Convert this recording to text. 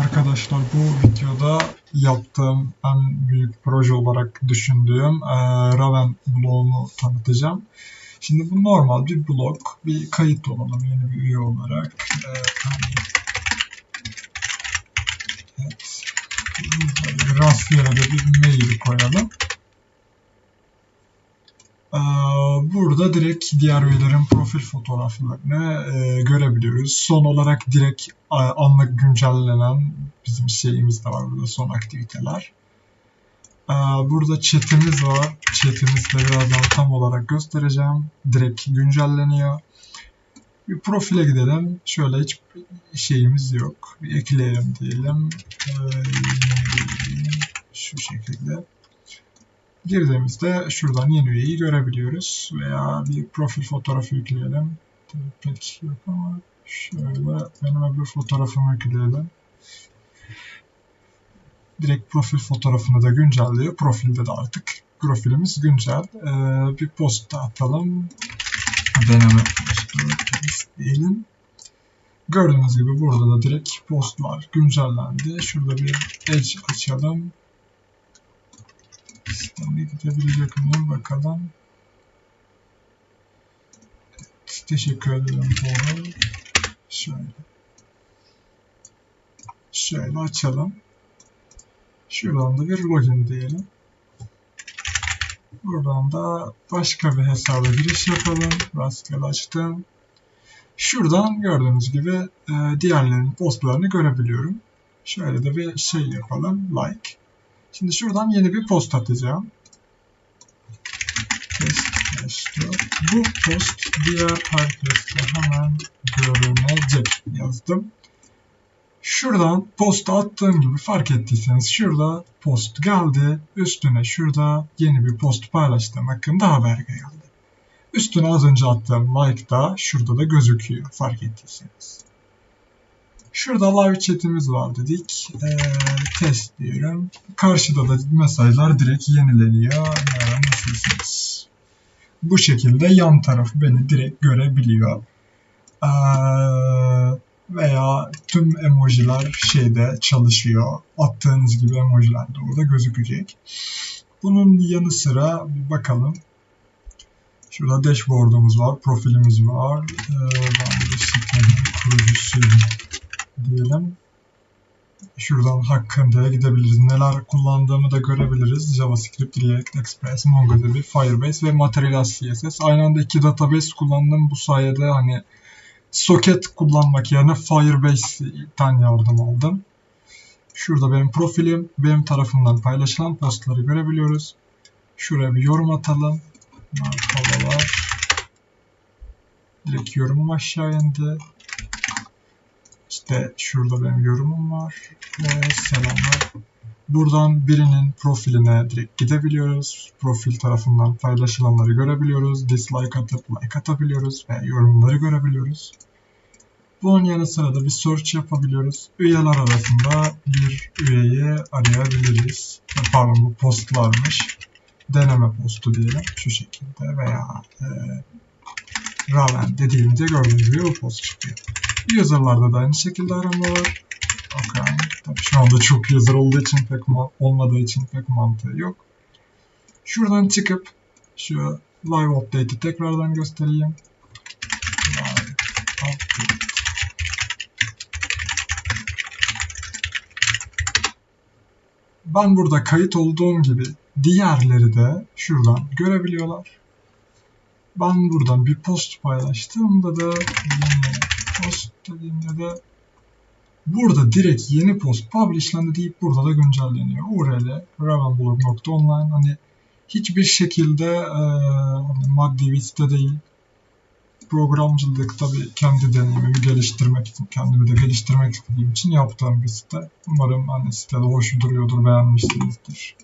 Arkadaşlar bu videoda yaptığım en büyük proje olarak düşündüğüm e, Raven blogunu tanıtacağım. Şimdi bu normal bir blog. Bir kayıt olalım yeni bir üye olarak. E, evet. Rastgele de bir mail koyalım. Ee, Burada direkt diğer üyelerin profil fotoğraflarını e, görebiliyoruz. Son olarak direkt e, anlık güncellenen bizim şeyimiz de var burada son aktiviteler. Ee, Burada chatimiz var. Chatimizi de birazdan tam olarak göstereceğim. Direkt güncelleniyor. Bir profile gidelim. Şöyle hiç şeyimiz yok. Bir ekleyelim diyelim. Ee, Şu şekilde. Girdiğimizde şuradan yeni üyeyi görebiliyoruz. Veya bir profil fotoğrafı yükleyelim. Pek yok ama şöyle benim öbür fotoğrafımı yükleyelim. Direkt profil fotoğrafını da güncelliyor. Profilde de artık profilimiz güncel. Ee, bir post da atalım. Deneme diyelim. Gördüğünüz gibi burada da direkt postlar güncellendi. Şurada bir edge açalım. Sistemde gidebilecek miyim bakalım. Teşekkür ederim Paul. Şöyle. Şöyle açalım. Şuradan da bir login diyelim. Buradan da başka bir hesaba giriş yapalım. Rastgele açtım. Şuradan gördüğünüz gibi e, diğerlerinin postlarını görebiliyorum. Şöyle de bir şey yapalım. Like. Şimdi şuradan yeni bir post atacağım. Bu post diğer herkeste hemen görünecek yazdım. Şuradan post attığım gibi fark ettiyseniz şurada post geldi. Üstüne şurada yeni bir post paylaştığım hakkında haber geldi. Üstüne az önce attığım like da şurada da gözüküyor fark ettiyseniz. Şurada live chatimiz var dedik. Ee, test diyorum. Karşıda da mesajlar direkt yenileniyor. Merhaba nasılsınız? Bu şekilde yan tarafı beni direkt görebiliyor. Ee, veya tüm emojiler şeyde çalışıyor. Attığınız gibi emojiler de orada gözükecek. Bunun yanı sıra bir bakalım. Şurada dashboard'umuz var, profilimiz var. Ee, ben de kurucusuyum diyelim. Şuradan hakkında gidebiliriz. Neler kullandığımı da görebiliriz. JavaScript, React, Express, MongoDB, Firebase ve Material CSS. Aynı anda iki database kullandım. Bu sayede hani socket kullanmak yerine Firebase'ten yardım aldım. Şurada benim profilim. Benim tarafımdan paylaşılan postları görebiliyoruz. Şuraya bir yorum atalım. Merhabalar. Direkt yorumum aşağı indi. İşte şurada benim yorumum var. Ve selamlar. Buradan birinin profiline direkt gidebiliyoruz. Profil tarafından paylaşılanları görebiliyoruz. Dislike atıp like atabiliyoruz ve yorumları görebiliyoruz. Bunun yanı sıra da bir search yapabiliyoruz. Üyeler arasında bir üyeyi arayabiliriz. Pardon bu postlarmış. Deneme postu diyelim şu şekilde veya e, Raven dediğimde gördüğünüz gibi bu post çıkıyor. User'larda da aynı şekilde arama var. Okay. Tabii şu anda çok user olduğu için pek olmadığı için pek mantığı yok. Şuradan çıkıp şu live update'i tekrardan göstereyim. Ben burada kayıt olduğum gibi diğerleri de şuradan görebiliyorlar. Ben buradan bir post paylaştığımda da yeni post dediğimde de burada direkt yeni post publishlendi deyip burada da güncelleniyor. URL ravenblog.online hani hiçbir şekilde e, maddi bir site değil. Programcılık tabii kendi deneyimimi geliştirmek için, kendimi de geliştirmek istediğim için yaptığım bir site. Umarım hani sitede hoş duruyordur, beğenmişsinizdir.